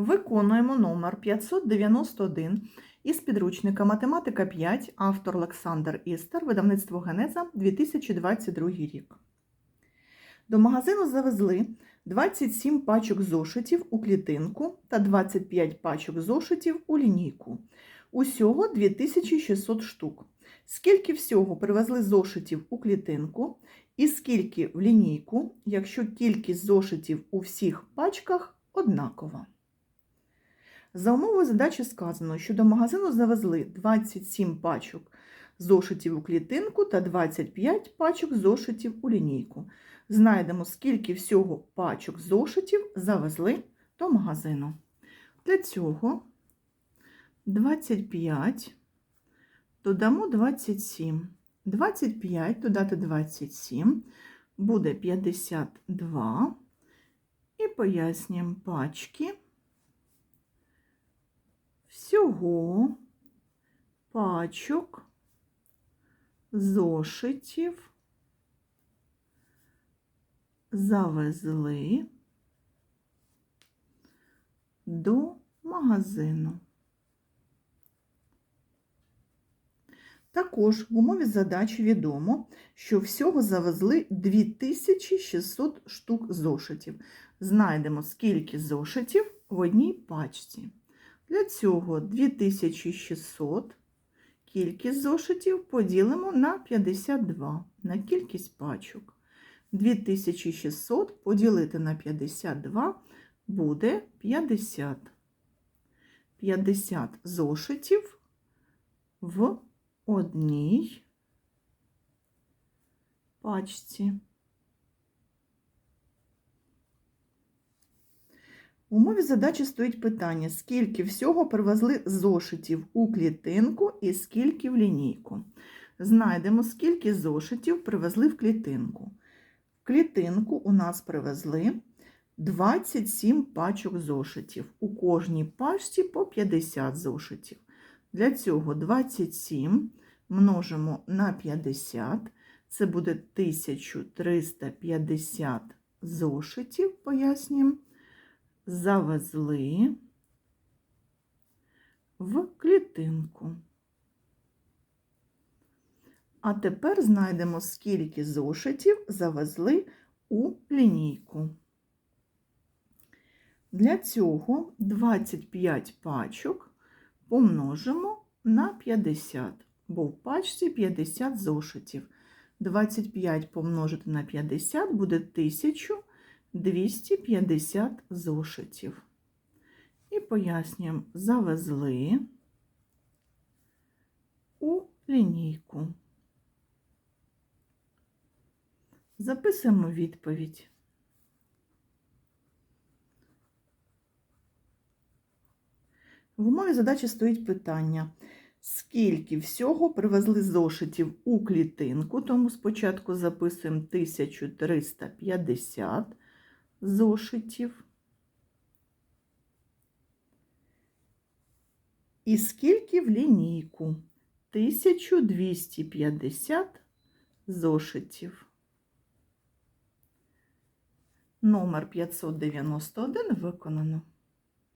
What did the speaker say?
Виконуємо номер 591 із підручника Математика 5, автор Олександр Істер, видавництво Генеза, 2022 рік. До магазину завезли 27 пачок зошитів у клітинку та 25 пачок зошитів у лінійку. Усього 2600 штук. Скільки всього привезли зошитів у клітинку і скільки в лінійку, якщо кількість зошитів у всіх пачках однакова? За умовою задачі сказано, що до магазину завезли 27 пачок зошитів у клітинку та 25 пачок зошитів у лінійку. Знайдемо, скільки всього пачок зошитів завезли до магазину. Для цього 25 додамо 27. 25 додати 27 буде 52. І пояснюємо пачки. Всього пачок зошитів завезли до магазину. Також в умові задачі відомо, що всього завезли 2600 штук зошитів. Знайдемо, скільки зошитів в одній пачці. Для цього 2600 кількість зошитів поділимо на 52 на кількість пачок. 2600 поділити на 52 буде 50. 50 зошитів в одній пачці. У умові задачі стоїть питання, скільки всього привезли зошитів у клітинку і скільки в лінійку. Знайдемо, скільки зошитів привезли в клітинку. В клітинку у нас привезли 27 пачок зошитів. У кожній пачці по 50 зошитів. Для цього 27 множимо на 50, це буде 1350 зошитів, пояснюємо, завезли в клітинку. А тепер знайдемо, скільки зошитів завезли у лінійку. Для цього 25 пачок помножимо на 50, бо в пачці 50 зошитів. 25 помножити на 50 буде 1250 зошитів. І пояснюємо, завезли у лінійку. Записуємо відповідь. В умові задачі стоїть питання, скільки всього привезли зошитів у клітинку, тому спочатку записуємо 1350 зошитів. І скільки в лінійку? 1250 зошитів. Номер 591 виконано.